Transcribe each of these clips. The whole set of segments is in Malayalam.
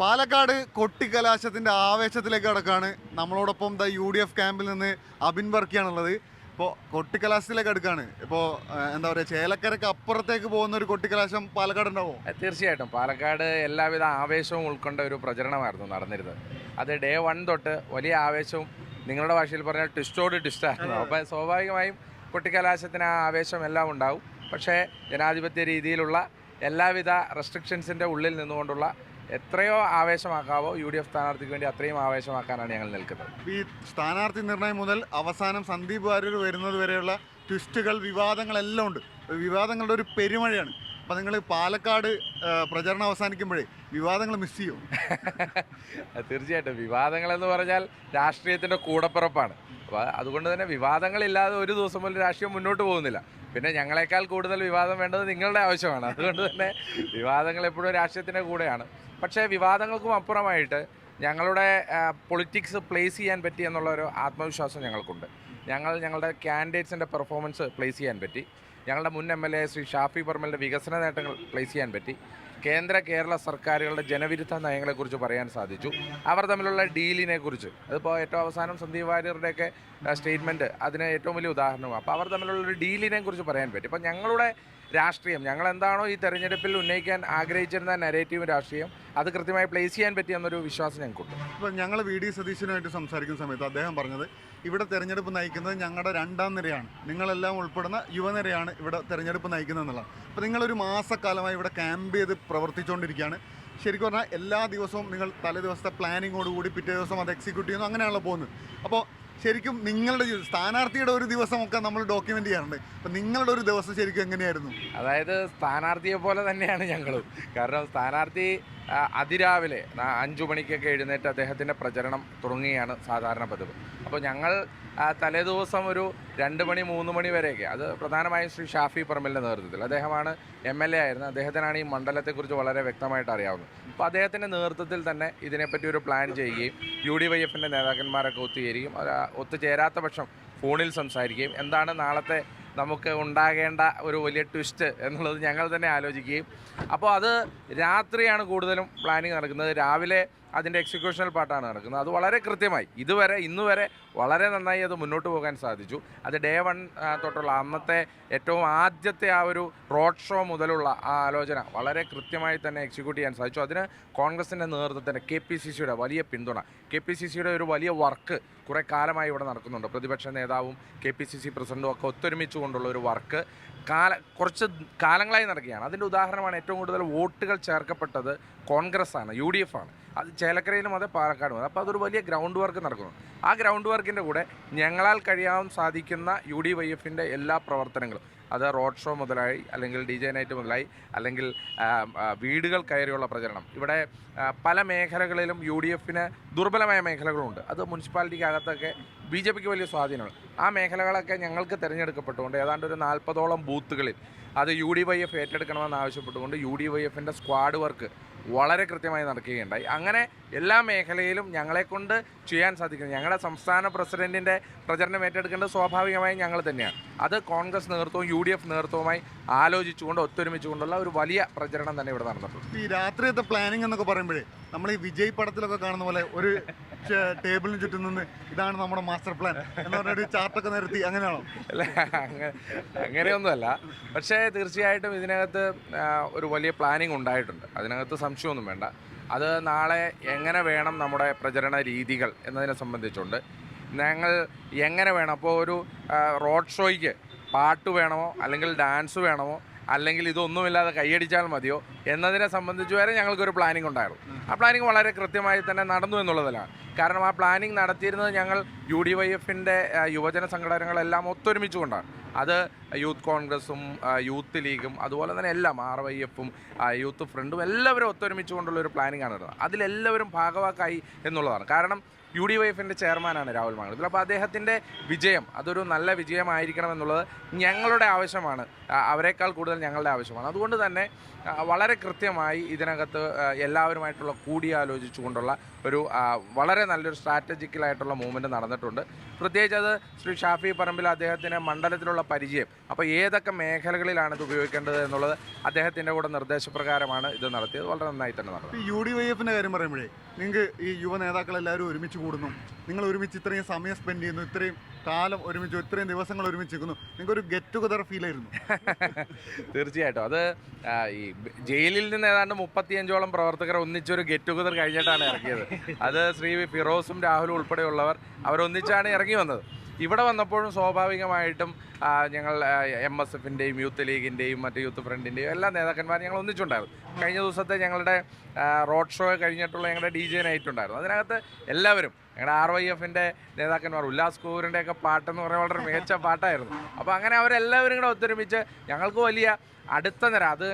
പാലക്കാട് കൊട്ടിക്കലാശത്തിന്റെ ആവേശത്തിലേക്ക് അടക്കാണ് നമ്മളോടൊപ്പം ദ യു ഡി എഫ് ക്യാമ്പിൽ നിന്ന് അബിൻ വർക്കിയാണുള്ളത് ഇപ്പോൾ കൊട്ടിക്കലാശത്തിലേക്ക് അടുക്കാണ്. ഇപ്പോൾ എന്താ പറയുക ചേലക്കരക്ക് അപ്പുറത്തേക്ക് പോകുന്ന ഒരു കൊട്ടിക്കലാശം പാലക്കാട് ഉണ്ടാവും? തീർച്ചയായിട്ടും. പാലക്കാട് എല്ലാവിധ ആവേശവും ഉൾക്കൊണ്ട ഒരു പ്രചരണമായിരുന്നു നടന്നിരുന്നത്. അത് ഡേ വൺ തൊട്ട് വലിയ ആവേശവും നിങ്ങളുടെ ഭാഷയിൽ പറഞ്ഞാൽ ട്വിസ്റ്റോട് ട്വിസ്റ്റായിരുന്നു അപ്പോൾ സ്വാഭാവികമായും കൊട്ടിക്കലാശത്തിന് ആ ആവേശം എല്ലാം ഉണ്ടാവും. പക്ഷേ ജനാധിപത്യ രീതിയിലുള്ള എല്ലാവിധ റെസ്ട്രിക്ഷൻസിന്റെ ഉള്ളിൽ നിന്നുകൊണ്ടുള്ള എത്രയോ ആവേശമാക്കാവോ യു ഡി എഫ് സ്ഥാനാർത്ഥിക്ക് വേണ്ടി അത്രയും ആവേശമാക്കാനാണ് ഞങ്ങൾ നിൽക്കുന്നത്. ഈ സ്ഥാനാർത്ഥി നിർണയം മുതൽ അവസാനം സന്ദീപ് വാര്യർ വരുന്നത് വരെയുള്ള ട്വിസ്റ്റുകൾ വിവാദങ്ങളെല്ലാം ഉണ്ട്. വിവാദങ്ങളുടെ ഒരു പെരുമഴയാണ്. അപ്പം നിങ്ങൾ പാലക്കാട് പ്രചരണം അവസാനിക്കുമ്പോഴേ വിവാദങ്ങൾ മിസ് ചെയ്യും? തീർച്ചയായിട്ടും. വിവാദങ്ങളെന്ന് പറഞ്ഞാൽ രാഷ്ട്രീയത്തിന്റെ കൂടപ്പിറപ്പാണ്. അപ്പോൾ അതുകൊണ്ട് തന്നെ വിവാദങ്ങളില്ലാതെ ഒരു ദിവസം പോലും രാഷ്ട്രീയം മുന്നോട്ട് പോകുന്നില്ല. പിന്നെ ഞങ്ങളെക്കാൾ കൂടുതൽ വിവാദം വേണ്ടത് നിങ്ങളുടെ ആവശ്യമാണ്. അതുകൊണ്ട് തന്നെ വിവാദങ്ങൾ എപ്പോഴും രാഷ്ട്രീയത്തിന്റെ കൂടെയാണ്. പക്ഷേ വിവാദങ്ങൾക്കും അപ്പുറമായിട്ട് ഞങ്ങളുടെ പൊളിറ്റിക്സ് പ്ലേസ് ചെയ്യാൻ പറ്റി എന്നുള്ള ഒരു ആത്മവിശ്വാസം ഞങ്ങൾക്കുണ്ട്. ഞങ്ങൾ ഞങ്ങളുടെ ക്യാൻഡിഡേറ്റ്സിന്റെ പെർഫോമൻസ് പ്ലേസ് ചെയ്യാൻ പറ്റി. ഞങ്ങളുടെ മുൻ M L A Shri Shafi പർമലിന്റെ വികസന നേട്ടങ്ങൾ പ്ലേസ് ചെയ്യാൻ പറ്റി. കേന്ദ്ര കേരള സർക്കാരുകളുടെ ജനവിരുദ്ധ നയങ്ങളെക്കുറിച്ച് പറയാൻ സാധിച്ചു. അവർ തമ്മിലുള്ള ഡീലിനെ കുറിച്ച് അതിപ്പോൾ ഏറ്റവും അവസാനം സന്ദീപ് വാര്യരുടെയൊക്കെ സ്റ്റേറ്റ്മെന്റ് അതിന് ഏറ്റവും വലിയ ഉദാഹരണമാണ് അപ്പോൾ അവർ തമ്മിലുള്ള ഒരു ഡീലിനെ കുറിച്ച് പറയാൻ പറ്റും. അപ്പോൾ ഞങ്ങളുടെ രാഷ്ട്രീയം. ഞങ്ങൾ എന്താണോ ഈ തെരഞ്ഞെടുപ്പിൽ ഉന്നയിക്കാൻ ആഗ്രഹിച്ചിരുന്ന നെറേറ്റീവ് രാഷ്ട്രീയം അത് കൃത്യമായി പ്ലേസ് ചെയ്യാൻ പറ്റിയെന്നൊരു വിശ്വാസം ഞങ്ങൾക്കുണ്ട്. ഇപ്പം ഞങ്ങൾ വി ഡി സതീശനുമായിട്ട് സംസാരിക്കുന്ന സമയത്ത് അദ്ദേഹം പറഞ്ഞത് ഇവിടെ തെരഞ്ഞെടുപ്പ് നയിക്കുന്നത് ഞങ്ങളുടെ രണ്ടാം നിരയാണ്. നിങ്ങളെല്ലാം ഉൾപ്പെടുന്ന യുവനിരയാണ് ഇവിടെ തെരഞ്ഞെടുപ്പ് നയിക്കുന്നത് എന്നുള്ളത് അപ്പോൾ നിങ്ങളൊരു മാസക്കാലമായി ഇവിടെ ക്യാമ്പ് ചെയ്ത് പ്രവർത്തിച്ചുകൊണ്ടിരിക്കുകയാണ് ശരിക്കും പറഞ്ഞാൽ എല്ലാ ദിവസവും നിങ്ങൾ തലേ ദിവസത്തെ പ്ലാനിങ്ങോടുകൂടി പിറ്റേ ദിവസം അത് എക്സിക്യൂട്ട് ചെയ്യുന്നു. അങ്ങനെയാണല്ലോ പോകുന്നത്. അപ്പോൾ ശരിക്കും നിങ്ങളുടെ സ്ഥാനാർത്ഥിയുടെ ഒരു ദിവസമൊക്കെ നമ്മൾ ഡോക്യുമെന്റ് ചെയ്യാറുണ്ട്. അപ്പോൾ നിങ്ങളുടെ ഒരു ദിവസം ശരിക്കും എങ്ങനെയായിരുന്നു? അതായത് സ്ഥാനാർത്ഥിയെ പോലെ തന്നെയാണ് ഞങ്ങളും. കാരണം സ്ഥാനാർത്ഥി അതിരാവിലെ അഞ്ചു മണിക്കൊക്കെ എഴുന്നേറ്റ് അദ്ദേഹത്തിന്റെ പ്രചരണം തുടങ്ങുകയാണ് സാധാരണ പതിവ്. അപ്പോൾ ഞങ്ങൾ തലേ ദിവസം ഒരു രണ്ട് മണി മൂന്ന് മണി വരെയൊക്കെ അത് പ്രധാനമായും ശ്രീ ഷാഫി പറമ്പലിന്റെ നേതൃത്വത്തിൽ. അദ്ദേഹമാണ് എം എൽ എ ആയിരുന്നത്. അദ്ദേഹത്തിനാണ് ഈ മണ്ഡലത്തെക്കുറിച്ച് വളരെ വ്യക്തമായിട്ട് അറിയാവുന്നത്. അപ്പോൾ അദ്ദേഹത്തിന്റെ നേതൃത്വത്തിൽ തന്നെ ഇതിനെപ്പറ്റി ഒരു പ്ലാൻ ചെയ്യുകയും യു ഡി വൈ എഫിന്റെ നേതാക്കന്മാരൊക്കെ ഒത്തുചേരുകയും ഒത്തുചേരാത്ത പക്ഷം ഫോണിൽ സംസാരിക്കുകയും എന്താണ് നാളത്തെ നമുക്ക് ഉണ്ടാകേണ്ട ഒരു വലിയ ട്വിസ്റ്റ് എന്നുള്ളത് ഞങ്ങൾ തന്നെ ആലോചിക്കുകയും. അപ്പോൾ അത് രാത്രിയാണ് കൂടുതലും പ്ലാനിങ് നടക്കുന്നത്. രാവിലെ അതിന്റെ എക്സിക്യൂഷണൽ പാർട്ടാണ് നടക്കുന്നത്. അത് വളരെ കൃത്യമായി. ഇതുവരെ ഇന്ന് വരെ വളരെ നന്നായി അത് മുന്നോട്ട് പോകാൻ സാധിച്ചു. അത് ഡേ വൺ തൊട്ടുള്ള അന്നത്തെ ഏറ്റവും ആദ്യത്തെ ആ ഒരു റോഡ് ഷോ മുതലുള്ള ആ ആലോചന വളരെ കൃത്യമായി തന്നെ എക്സിക്യൂട്ട് ചെയ്യാൻ സാധിച്ചു. അതിന് കോൺഗ്രസിന്റെ നേതൃത്വത്തിന് കെ പി സി സിയുടെ വലിയ പിന്തുണ കെ പി സി സിയുടെ ഒരു വലിയ വർക്ക് കുറേ കാലമായി ഇവിടെ നടക്കുന്നുണ്ട്. പ്രതിപക്ഷ നേതാവും കെ പി സി സി പ്രസിഡന്റും ഒക്കെ ഒത്തൊരുമിച്ച് കൊണ്ടുള്ള ഒരു വർക്ക്. കാല കുറച്ച് കാലങ്ങളായി നടക്കുകയാണ്. അതിന്റെ ഉദാഹരണമാണ് ഏറ്റവും കൂടുതൽ വോട്ടുകൾ ചേർക്കപ്പെട്ടത് കോൺഗ്രസ് ആണ് യു ഡി എഫ് ആണ് അത് ചേലക്കരയിലും അതെ പാലക്കാടും അതെ. അപ്പോൾ അതൊരു വലിയ ഗ്രൗണ്ട് വർക്ക് നടക്കുന്നു. ആ ഗ്രൗണ്ട് വർക്കിന്റെ കൂടെ ഞങ്ങളാൽ കഴിയാൻ സാധിക്കുന്ന യു ഡി വൈ എഫിന്റെ എല്ലാ പ്രവർത്തനങ്ങളും അത് റോഡ് ഷോ മുതലായി അല്ലെങ്കിൽ ഡി ജെ നൈറ്റ് മുതലായി അല്ലെങ്കിൽ വീടുകൾ കയറിയുള്ള പ്രചരണം. ഇവിടെ പല മേഖലകളിലും യു ഡി എഫിന് ദുർബലമായ മേഖലകളുണ്ട്. അത് മുനിസിപ്പാലിറ്റിക്കകത്തൊക്കെ ബി ജെ പിക്ക് വലിയ സ്വാധീനമാണ്. ആ മേഖലകളൊക്കെ ഞങ്ങൾക്ക് തിരഞ്ഞെടുക്കപ്പെട്ടുകൊണ്ട് ഏതാണ്ട് ഒരു നാൽപ്പതോളം ബൂത്തുകളിൽ അത് യു ഡി വൈ എഫ് ഏറ്റെടുക്കണമെന്ന് ആവശ്യപ്പെട്ടുകൊണ്ട് യു ഡി വൈ എഫിന്റെ സ്ക്വാഡ് വർക്ക് വളരെ കൃത്യമായി നടക്കുകയുണ്ടായി. അങ്ങനെ എല്ലാ മേഖലയിലും ഞങ്ങളെക്കൊണ്ട് ചെയ്യാൻ സാധിക്കുന്നു. ഞങ്ങളുടെ സംസ്ഥാന പ്രസിഡന്റിന്റെ പ്രചരണം ഏറ്റെടുക്കേണ്ടത് സ്വാഭാവികമായും ഞങ്ങൾ തന്നെയാണ്. അത് കോൺഗ്രസ് നേതൃത്വവും യു ഡി എഫ് നേതൃത്വവുമായി ആലോചിച്ചുകൊണ്ട് ഒത്തൊരുമിച്ചുകൊണ്ടുള്ള ഒരു വലിയ പ്രചരണം തന്നെ ഇവിടെ നടന്നിട്ടുണ്ട്. ഈ രാത്രിയത്തെ പ്ലാനിങ് എന്നൊക്കെ പറയുമ്പോഴേ നമ്മൾ ഈ വിജയ് പടത്തിലൊക്കെ കാണുന്ന പോലെ ഒരു ടേബിളിന് ചുറ്റും നിന്ന് ഇതാണ് നമ്മുടെ മാസ്റ്റർ പ്ലാൻ എന്ന് പറഞ്ഞൊരു ചാർട്ടൊക്കെ നിരത്തി അങ്ങനെയാണോ? അല്ല അങ്ങനെ അങ്ങനെയൊന്നുമല്ല. പക്ഷേ തീർച്ചയായിട്ടും ഇതിനകത്ത് ഒരു വലിയ പ്ലാനിങ് ഉണ്ടായിട്ടുണ്ട്. അതിനകത്ത് സംശയമൊന്നും വേണ്ട. അത് നാളെ എങ്ങനെ വേണം നമ്മുടെ പ്രചരണ രീതികൾ എന്നതിനെ സംബന്ധിച്ചുണ്ട് ഞങ്ങൾ എങ്ങനെ വേണം അപ്പോൾ ഒരു റോഡ് ഷോയ്ക്ക് പാട്ട് വേണമോ അല്ലെങ്കിൽ ഡാൻസ് വേണമോ അല്ലെങ്കിൽ ഇതൊന്നുമില്ലാതെ കൈയടിച്ചാൽ മതിയോ എന്നതിനെ സംബന്ധിച്ച് വരെ ഞങ്ങൾക്കൊരു പ്ലാനിംഗ് ഉണ്ടായിരുന്നു. ആ പ്ലാനിങ് വളരെ കൃത്യമായി തന്നെ നടന്നു എന്നുള്ളതിലാണ്. കാരണം ആ പ്ലാനിങ് നടത്തിയിരുന്നത് ഞങ്ങൾ യു ഡി വൈ എഫിന്റെ യുവജന സംഘടനകളെല്ലാം ഒത്തൊരുമിച്ചുകൊണ്ടാണ്. അത് യൂത്ത് കോൺഗ്രസും യൂത്ത് ലീഗും അതുപോലെ തന്നെ എല്ലാം ആർ വൈ എഫും യൂത്ത് ഫ്രണ്ടും എല്ലാവരും ഒത്തൊരുമിച്ചുകൊണ്ടുള്ള ഒരു പ്ലാനിങ് ആണ് നടന്നത് അതിലെല്ലാവരും ഭാഗവാക്കായി എന്നുള്ളതാണ്. കാരണം യു ഡി വൈ എഫിന്റെ ചെയർമാനാണ് രാഹുൽ മാങ്കുളത്തിൽ അപ്പോൾ അദ്ദേഹത്തിന്റെ വിജയം അതൊരു നല്ല വിജയമായിരിക്കണം എന്നുള്ളത് ഞങ്ങളുടെ ആവശ്യമാണ്. അവരെക്കാൾ കൂടുതൽ ഞങ്ങളുടെ ആവശ്യമാണ്. അതുകൊണ്ട് തന്നെ വളരെ കൃത്യമായി ഇതിനകത്ത് എല്ലാവരുമായിട്ടുള്ള കൂടിയാലോചിച്ചുകൊണ്ടുള്ള ഒരു വളരെ നല്ലൊരു സ്ട്രാറ്റജിക്കലായിട്ടുള്ള മൂവ്മെന്റ് നടന്നിട്ടുണ്ട്. പ്രത്യേകിച്ച് അത് ശ്രീ ഷാഫി പറമ്പിൽ അദ്ദേഹത്തിന് മണ്ഡലത്തിലുള്ള പരിചയം. അപ്പോൾ ഏതൊക്കെ മേഖലകളിലാണ് ഇത് ഉപയോഗിക്കേണ്ടത് എന്നുള്ളത് അദ്ദേഹത്തിന്റെ കൂടെ നിർദ്ദേശപ്രകാരമാണ് ഇത് നടത്തിയത്. വളരെ നന്നായി തന്നെ നടന്നു. യു ഡി വൈ എഫിന്റെ കാര്യം പറയുമ്പോഴേ നിങ്ങൾക്ക് ഈ യുവ നേതാക്കൾ എല്ലാവരും ഒരുമിച്ച് കൂടുന്നു. നിങ്ങൾ ഒരുമിച്ച് ഇത്രയും സമയം സ്പെൻഡ് ചെയ്യുന്നു ഇത്രയും കാലം ഒരുമിച്ച് ഇത്രയും ദിവസങ്ങൾ ഒരുമിച്ച് നിൽക്കുന്നു നിങ്ങൾക്ക് ഒരു ഗെറ്റ് ടുഗദർ ഫീൽ ആയിരുന്നു. തീർച്ചയായിട്ടും. അത് ഈ ജയിലിൽ നിന്ന് ഏതാണ്ട് മുപ്പത്തിയഞ്ചോളം പ്രവർത്തകർ ഒന്നിച്ചൊരു ഗെറ്റ് ടുഗദർ കഴിഞ്ഞിട്ടാണ് ഇറങ്ങിയത് അത് ശ്രീ ഫിറോസും രാഹുലും ഉൾപ്പെടെയുള്ളവർ അവരൊന്നിച്ചാണ് ഇറങ്ങി വന്നത്. ഇവിടെ വന്നപ്പോഴും സ്വാഭാവികമായിട്ടും ഞങ്ങൾ എം എസ് എഫിന്റെയും യൂത്ത് ലീഗിന്റെയും മറ്റ് യൂത്ത് ഫ്രണ്ടിന്റെയും എല്ലാ നേതാക്കന്മാരും ഞങ്ങൾ ഒന്നിച്ചുണ്ടായിരുന്നു. കഴിഞ്ഞ ദിവസത്തെ ഞങ്ങളുടെ റോഡ് ഷോ കഴിഞ്ഞിട്ടുള്ള ഞങ്ങളുടെ ഡി ജെ നൈറ്റ് ഉണ്ടായിരുന്നു അതിനകത്ത് എല്ലാവരും ഞങ്ങളുടെ ആർ വൈ എഫിന്റെ നേതാക്കന്മാർ ഉല്ലാസ് കൂറിന്റെ പാട്ടെന്ന് പറഞ്ഞാൽ വളരെ മികച്ച പാട്ടായിരുന്നു. അപ്പോൾ അങ്ങനെ അവരെല്ലാവരും കൂടെ ഒത്തൊരുമിച്ച് ഞങ്ങൾക്ക് വലിയ അടുത്ത നിര അത്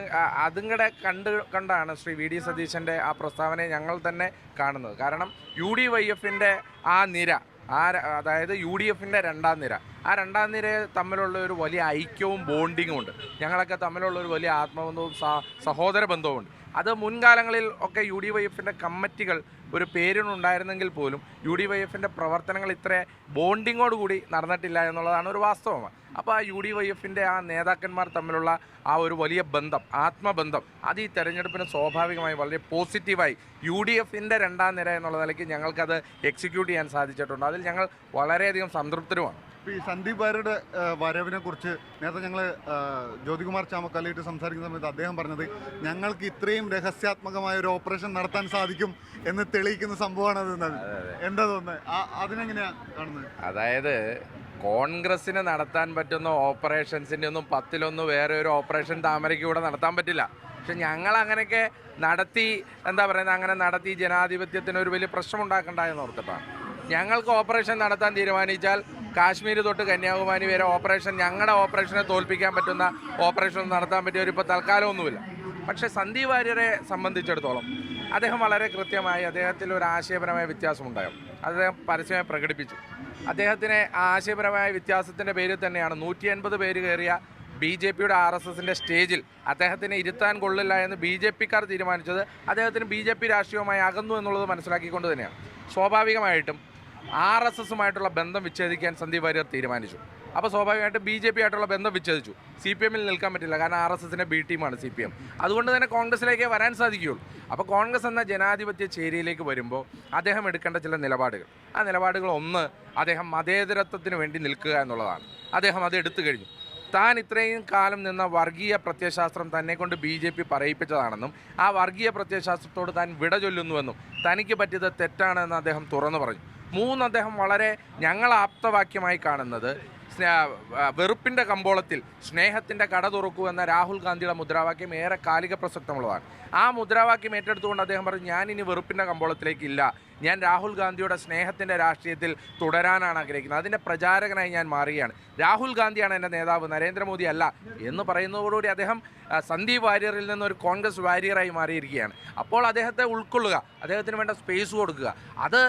അതും കൂടെ കണ്ട് കണ്ടാണ് ശ്രീ വി ഡി സതീശന്റെ ആ പ്രസ്താവനയെ ഞങ്ങൾ തന്നെ കാണുന്നത്. കാരണം യു ഡി വൈ എഫിന്റെ ആ നിര ആ അതായത് യു ഡി എഫിന്റെ രണ്ടാം നിര. ആ രണ്ടാം നിര തമ്മിലുള്ള ഒരു വലിയ ഐക്യവും ബോണ്ടിങ്ങും ഉണ്ട്. ഞങ്ങളൊക്കെ തമ്മിലുള്ള ഒരു വലിയ ആത്മബന്ധവും സഹോദര ബന്ധവും ഉണ്ട് അത് മുൻകാലങ്ങളിൽ ഒക്കെ യു ഡി വൈ എഫിന്റെ കമ്മിറ്റികൾ ഒരു പേരിനുണ്ടായിരുന്നെങ്കിൽ പോലും യു ഡി വൈ എഫിന്റെ പ്രവർത്തനങ്ങൾ ഇത്ര ബോണ്ടിങ്ങോട് കൂടി നടന്നിട്ടില്ല എന്നുള്ളതാണ് ഒരു വാസ്തവം. അപ്പോൾ ആ യു ഡി വൈ എഫിന്റെ ആ നേതാക്കന്മാർ തമ്മിലുള്ള ആ ഒരു വലിയ ബന്ധം ആത്മബന്ധം അത് ഈ തെരഞ്ഞെടുപ്പിന് സ്വാഭാവികമായി വളരെ പോസിറ്റീവായി യു ഡി എഫിന്റെ രണ്ടാം നിര എന്നുള്ള നിലയ്ക്ക് ഞങ്ങൾക്കത് എക്സിക്യൂട്ട് ചെയ്യാൻ സാധിച്ചിട്ടുണ്ട്. അതിൽ ഞങ്ങൾ വളരെയധികം സംതൃപ്തരുമാണ്. ഈ സന്ദീപ് വാര്യരുടെ വരവിനെ കുറിച്ച് നേരത്തെ ഞങ്ങൾ ജ്യോതികുമാർ ചാമക്കാലിയിട്ട് സംസാരിക്കുന്ന സമയത്ത് അദ്ദേഹം പറഞ്ഞത് ഞങ്ങൾക്ക് ഇത്രയും രഹസ്യാത്മകമായ ഒരു ഓപ്പറേഷൻ നടത്താൻ സാധിക്കും എന്ന് തെളിയിക്കുന്ന സംഭവമാണ് അത് എന്താ തോന്നുന്നത്? അതിനെങ്ങനെയാണ് അതിനെങ്ങനെയാ കാണുന്നത്? അതായത് കോൺഗ്രസ്സിന് നടത്താൻ പറ്റുന്ന ഓപ്പറേഷൻസിന്റെ ഒന്നും പത്തിലൊന്നും വേറെ ഒരു ഓപ്പറേഷൻ താമരയ്ക്ക് കൂടെ നടത്താൻ പറ്റില്ല. പക്ഷെ ഞങ്ങൾ അങ്ങനെയൊക്കെ നടത്തി എന്താ പറയുന്നത് അങ്ങനെ നടത്തി ജനാധിപത്യത്തിന് ഒരു വലിയ പ്രശ്നം ഉണ്ടാക്കണ്ട എന്ന് ഓർത്തിട്ടാണ്. ഞങ്ങൾക്ക് ഓപ്പറേഷൻ നടത്താൻ തീരുമാനിച്ചാൽ കാശ്മീർ തൊട്ട് കന്യാകുമാരി വരെ ഓപ്പറേഷൻ ഞങ്ങളുടെ ഓപ്പറേഷനെ തോൽപ്പിക്കാൻ പറ്റുന്ന ഓപ്പറേഷൻ നടത്താൻ പറ്റിയ ഇപ്പോൾ തൽക്കാലമൊന്നുമില്ല. പക്ഷേ സന്ദീപ് വാര്യരെ സംബന്ധിച്ചിടത്തോളം അദ്ദേഹം വളരെ കൃത്യമായി അദ്ദേഹത്തിൽ ഒരു ആശയപരമായ വ്യത്യാസമുണ്ടായിരുന്നു അദ്ദേഹം പരസ്യമായി പ്രകടിപ്പിച്ചു. അദ്ദേഹത്തിന് ആശയപരമായ വ്യത്യാസത്തിന്റെ പേരിൽ തന്നെയാണ് നൂറ്റി അൻപത് പേര് കയറിയ ബി ജെ പിയുടെ ആർ എസ് എസിന്റെ സ്റ്റേജിൽ അദ്ദേഹത്തിന് ഇരുത്താൻ കൊള്ളില്ല എന്ന് ബി ജെ പിക്കാർ തീരുമാനിച്ചത് അദ്ദേഹത്തിന് ബി ജെ പി രാഷ്ട്രീയവുമായി അകന്നു എന്നുള്ളത് മനസ്സിലാക്കിക്കൊണ്ട് തന്നെയാണ്. സ്വാഭാവികമായിട്ടും ആർ എസ് എസുമായിട്ടുള്ള ബന്ധം വിച്ഛേദിക്കാൻ സന്ദീപ് വാര്യർ തീരുമാനിച്ചു. അപ്പോൾ സ്വാഭാവികമായിട്ടും ബി ജെ പി ആയിട്ടുള്ള ബന്ധം വിച്ഛേദിച്ചു. സി പി എമ്മിൽ നിൽക്കാൻ പറ്റില്ല. കാരണം ആർ എസ് എസിന്റെ ബി ടീമാണ് സി പി എം. അതുകൊണ്ട് തന്നെ കോൺഗ്രസിലേക്ക് വരാൻ സാധിക്കുകയുള്ളൂ. അപ്പോൾ കോൺഗ്രസ് എന്ന ജനാധിപത്യ ചേരിയിലേക്ക് വരുമ്പോൾ അദ്ദേഹം എടുക്കേണ്ട ചില നിലപാടുകൾ. ആ നിലപാടുകൾ ഒന്ന് അദ്ദേഹം മതേതരത്വത്തിന് വേണ്ടി നിൽക്കുക എന്നുള്ളതാണ്. അദ്ദേഹം അത് എടുത്തു കഴിഞ്ഞു. താൻ ഇത്രയും കാലം നിന്ന വർഗീയ പ്രത്യയശാസ്ത്രം തന്നെ കൊണ്ട് ബി ജെ പി പറയിപ്പിച്ചതാണെന്നും ആ വർഗീയ പ്രത്യയശാസ്ത്രത്തോട് താൻ വിട ചൊല്ലുന്നുവെന്നും തനിക്ക് പറ്റിയത് തെറ്റാണെന്ന് അദ്ദേഹം തുറന്നു പറഞ്ഞു. മൂന്ന് അദ്ദേഹം വളരെ ഞങ്ങൾ ആപ്തവാക്യമായി കാണുന്നത്. വെറുപ്പിന്റെ കമ്പോളത്തിൽ സ്നേഹത്തിന്റെ കട തുറക്കൂ എന്ന രാഹുൽ ഗാന്ധിയുടെ മുദ്രാവാക്യം ഏറെ കാലിക പ്രസക്തമുള്ളതാണ്. ആ മുദ്രാവാക്യം ഏറ്റെടുത്തുകൊണ്ട് അദ്ദേഹം പറഞ്ഞു ഞാൻ ഇനി വെറുപ്പിന്റെ കമ്പോളത്തിലേക്കില്ല ഞാൻ രാഹുൽ ഗാന്ധിയുടെ സ്നേഹത്തിന്റെ രാഷ്ട്രീയത്തിൽ തുടരാനാണ് ആഗ്രഹിക്കുന്നത്. അതിന്റെ പ്രചാരകനായി ഞാൻ മാറുകയാണ്. രാഹുൽ ഗാന്ധിയാണ് എന്റെ നേതാവ് നരേന്ദ്രമോദി അല്ല എന്ന് പറയുന്നതോടുകൂടി അദ്ദേഹം സന്ദീപ് വാര്യറിൽ നിന്ന് ഒരു കോൺഗ്രസ് വാരിയറായി മാറിയിരിക്കുകയാണ്. അപ്പോൾ അദ്ദേഹത്തെ ഉൾക്കൊള്ളുക അദ്ദേഹത്തിന് വേണ്ട സ്പേസ് കൊടുക്കുക. അത്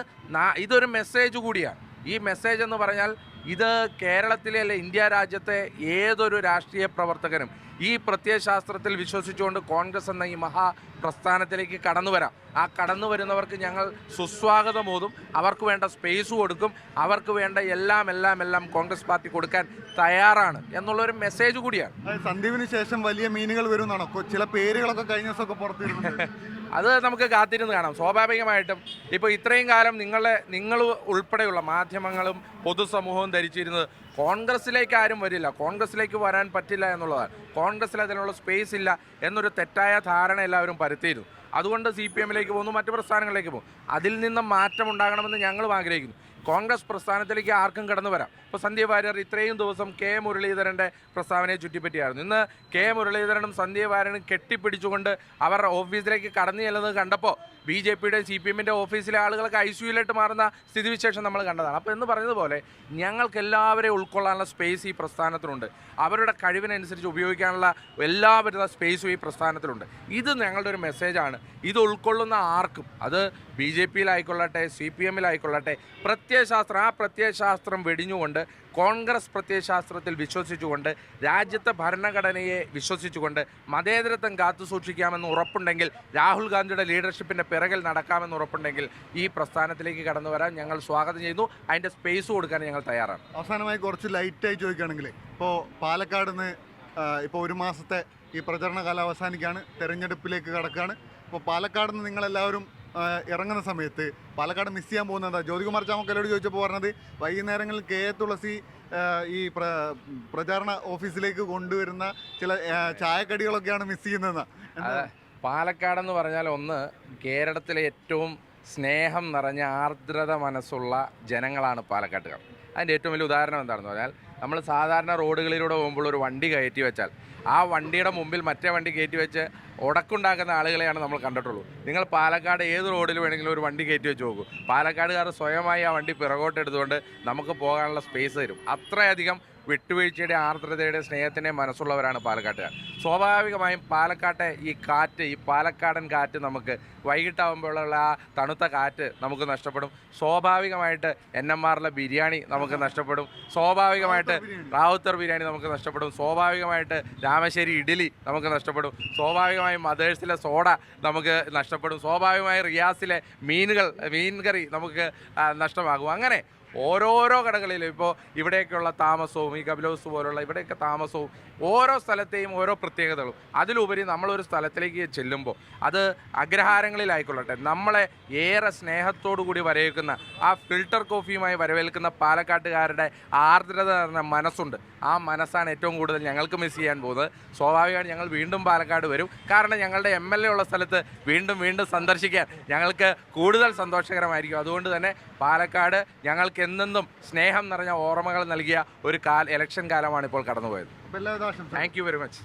ഇതൊരു മെസ്സേജ് കൂടിയാണ്. ഈ മെസ്സേജ് എന്ന് പറഞ്ഞാൽ ഇത് കേരളത്തിലെ അല്ലെ ഇന്ത്യ രാജ്യത്തെ ഏതൊരു രാഷ്ട്രീയ പ്രവർത്തകനും ഈ പ്രത്യയശാസ്ത്രത്തിൽ വിശ്വസിച്ചുകൊണ്ട് കോൺഗ്രസ് എന്ന ഈ മഹാ പ്രസ്ഥാനത്തിലേക്ക് കടന്നു വരാം. ആ കടന്നു വരുന്നവർക്ക് ഞങ്ങൾ സുസ്വാഗതം ഓതും അവർക്ക് വേണ്ട സ്പേസ് കൊടുക്കും അവർക്ക് വേണ്ട എല്ലാം എല്ലാം എല്ലാം കോൺഗ്രസ് പാർട്ടി കൊടുക്കാൻ തയ്യാറാണ് എന്നുള്ളൊരു മെസ്സേജ് കൂടിയാണ്. സന്ദീപിന് ശേഷം വലിയ മീനുകൾ വരുമെന്നാണോ? ചില പേരുകളൊക്കെ കഴിഞ്ഞ ദിവസമൊക്കെ പുറത്തിരുന്നത്. അത് നമുക്ക് കാത്തിരുന്ന് കാണാം. സ്വാഭാവികമായിട്ടും ഇപ്പോൾ ഇത്രയും കാലം നിങ്ങളെ നിങ്ങൾ ഉൾപ്പെടെയുള്ള മാധ്യമങ്ങളും പൊതുസമൂഹവും ധരിച്ചിരുന്നത് കോൺഗ്രസ്സിലേക്ക് ആരും വരില്ല. കോൺഗ്രസ്സിലേക്ക് വരാൻ പറ്റില്ല എന്നുള്ളതാണ്. കോൺഗ്രസ്സിൽ അതിനുള്ള സ്പേസ് ഇല്ല എന്നൊരു തെറ്റായ ധാരണ എല്ലാവരും പരത്തിയിരുന്നു. അതുകൊണ്ട് സി പി എമ്മിലേക്ക് പോകുന്നു മറ്റു പ്രസ്ഥാനങ്ങളിലേക്ക് പോകും. അതിൽ നിന്നും മാറ്റം ഉണ്ടാകണമെന്ന് ഞങ്ങളും ആഗ്രഹിക്കുന്നു. കോൺഗ്രസ് പ്രസ്ഥാനത്തിലേക്ക് ആർക്കും കടന്നു വരാം. ഇപ്പോൾ സന്ധ്യ വാര്യർ ഇത്രയും ദിവസം കെ മുരളീധരന്റെ പ്രസ്താവനയെ ചുറ്റിപ്പറ്റിയായിരുന്നു. ഇന്ന് കെ മുരളീധരനും സന്ധ്യ വാര്യനും കെട്ടിപ്പിടിച്ചുകൊണ്ട് അവർ ഓഫീസിലേക്ക് കടന്നു ചെല്ലുന്നത് കണ്ടപ്പോൾ ബി ജെ പിയുടെ സി പി എമ്മിന്റെ ഓഫീസിലെ ആളുകളൊക്കെ ഐ സിയുയിലോട്ട് മാറുന്ന സ്ഥിതിവിശേഷം നമ്മൾ കണ്ടതാണ്. അപ്പോൾ എന്ന് പറഞ്ഞതുപോലെ ഞങ്ങൾക്ക് എല്ലാവരെയും ഉൾക്കൊള്ളാനുള്ള സ്പേസ് ഈ പ്രസ്ഥാനത്തിനുണ്ട്. അവരുടെ കഴിവിനനുസരിച്ച് ഉപയോഗിക്കാനുള്ള എല്ലാവിധ സ്പേസും ഈ പ്രസ്ഥാനത്തിലുണ്ട്. ഇത് ഞങ്ങളുടെ ഒരു മെസ്സേജാണ് ഇത് ഉൾക്കൊള്ളുന്ന ആർക്കും അത് ബി ജെ പിയിലായിക്കൊള്ളട്ടെ സി പി എമ്മിലായിക്കൊള്ളട്ടെ പ്രത്യയശാസ്ത്രം ആ പ്രത്യയശാസ്ത്രം വെടിഞ്ഞുകൊണ്ട് കോൺഗ്രസ് പ്രത്യയശാസ്ത്രത്തിൽ വിശ്വസിച്ചുകൊണ്ട് രാജ്യത്തെ ഭരണഘടനയെ വിശ്വസിച്ചുകൊണ്ട് മതേതരത്വം കാത്തു സൂക്ഷിക്കാമെന്ന് ഉറപ്പുണ്ടെങ്കിൽ രാഹുൽ ഗാന്ധിയുടെ ലീഡർഷിപ്പിന്റെ പിറകിൽ നടക്കാമെന്ന് ഉറപ്പുണ്ടെങ്കിൽ ഈ പ്രസ്ഥാനത്തിലേക്ക് കടന്നു വരാൻ ഞങ്ങൾ സ്വാഗതം ചെയ്യുന്നു. അതിന്റെ സ്പേസ് കൊടുക്കാൻ ഞങ്ങൾ തയ്യാറാണ്. അവസാനമായി കുറച്ച് ലൈറ്റായി ചോദിക്കുകയാണെങ്കിൽ ഇപ്പോൾ പാലക്കാട് നിന്ന് ഇപ്പോൾ ഒരു മാസത്തെ ഈ പ്രചരണ കാലം അവസാനിക്കുകയാണ് തെരഞ്ഞെടുപ്പിലേക്ക് കടക്കുകയാണ്. ഇപ്പോൾ പാലക്കാട് നിന്ന് നിങ്ങളെല്ലാവരും ഇറങ്ങുന്ന സമയത്ത് പാലക്കാട് മിസ് ചെയ്യാൻ പോകുന്നത് എന്താ? ജ്യോതികുമാർ ചാമക്കലോട് ചോദിച്ചപ്പോൾ പറഞ്ഞത് വൈകുന്നേരങ്ങളിൽ കെ തുളസി ഈ പ്ര പ്രചാരണ ഓഫീസിലേക്ക് കൊണ്ടുവരുന്ന ചില ചായക്കടികളൊക്കെയാണ് മിസ് ചെയ്യുന്നതെന്നാ. പാലക്കാടെന്ന് പറഞ്ഞാൽ ഒന്ന് കേരളത്തിലെ ഏറ്റവും സ്നേഹം നിറഞ്ഞ ആർദ്രത മനസ്സുള്ള ജനങ്ങളാണ് പാലക്കാട്ടുകാർ. അതിന്റെ ഏറ്റവും വലിയ ഉദാഹരണം എന്താണെന്ന് പറഞ്ഞാൽ നമ്മൾ സാധാരണ റോഡുകളിലൂടെ പോകുമ്പോൾ ഒരു വണ്ടി കയറ്റി വെച്ചാൽ ആ വണ്ടിയുടെ മുമ്പിൽ മറ്റേ വണ്ടി കയറ്റി വെച്ച് ഉടക്കുണ്ടാക്കുന്ന ആളുകളെയാണ് നമ്മൾ കണ്ടിട്ടുള്ളൂ. നിങ്ങൾ പാലക്കാട് ഏത് റോഡിൽ വേണമെങ്കിലും ഒരു വണ്ടി കയറ്റി വെച്ച് നോക്കൂ. പാലക്കാടുകാർ സ്വയമായി ആ വണ്ടി പിറകോട്ടെടുത്തുകൊണ്ട് നമുക്ക് പോകാനുള്ള സ്പേസ് തരും. അത്രയധികം വിട്ടുവീഴ്ചയുടെ ആർദ്രതയുടെ സ്നേഹത്തിന്റെ മനസ്സുള്ളവരാണ് പാലക്കാട്ടുകാർ. സ്വാഭാവികമായും പാലക്കാട്ടെ ഈ കാറ്റ് ഈ പാലക്കാടൻ കാറ്റ് നമുക്ക് വൈകിട്ടാകുമ്പോഴുള്ള ആ തണുത്ത കാറ്റ് നമുക്ക് നഷ്ടപ്പെടും. സ്വാഭാവികമായിട്ട് എൻ എം ആറിലെ ബിരിയാണി നമുക്ക് നഷ്ടപ്പെടും. സ്വാഭാവികമായിട്ട് റാവുത്തർ ബിരിയാണി. നമുക്ക് നഷ്ടപ്പെടും. സ്വാഭാവികമായിട്ട് രാമശ്ശേരി ഇഡ്ഡലി നമുക്ക് നഷ്ടപ്പെടും. സ്വാഭാവികമായും മദേഴ്സിലെ സോഡ നമുക്ക് നഷ്ടപ്പെടും. സ്വാഭാവികമായി റിയാസിലെ മീനുകൾ മീൻ കറി നമുക്ക് നഷ്ടമാകും. അങ്ങനെ ഓരോരോ കടകളിലും ഇപ്പോൾ ഇവിടെയൊക്കെയുള്ള താമസവും ഈ കപിലോസ് പോലുള്ള ഇവിടെയൊക്കെ താമസവും ഓരോ സ്ഥലത്തെയും ഓരോ പ്രത്യേകതകളും. അതിലുപരി നമ്മളൊരു സ്ഥലത്തിലേക്ക് ചെല്ലുമ്പോൾ അത് അഗ്രഹാരങ്ങളിലായിക്കൊള്ളട്ടെ. നമ്മളെ ഏറെ സ്നേഹത്തോടു കൂടി വരവേൽക്കുന്ന ആ ഫിൽട്ടർ കോഫിയുമായി വരവേൽക്കുന്ന പാലക്കാട്ടുകാരുടെ ആർദ്രത നിറഞ്ഞ മനസ്സുണ്ട്. ആ മനസ്സാണ് ഏറ്റവും കൂടുതൽ ഞങ്ങൾക്ക് മിസ് ചെയ്യാൻ പോകുന്നത്. സ്വാഭാവികമായിട്ട് ഞങ്ങൾ വീണ്ടും പാലക്കാട് വരും. കാരണം ഞങ്ങളുടെ എം എൽ എ ഉള്ള സ്ഥലത്ത് വീണ്ടും വീണ്ടും സന്ദർശിക്കാൻ ഞങ്ങൾക്ക് കൂടുതൽ സന്തോഷകരമായിരിക്കും. അതുകൊണ്ട് തന്നെ പാലക്കാട് ഞങ്ങൾക്ക് എന്നെന്നും സ്നേഹം നിറഞ്ഞ ഓർമ്മകൾ നൽകിയ ഒരു കാല ഇലക്ഷൻ കാലമാണ് ഇപ്പോൾ കടന്നുപോയത്. Thank you very much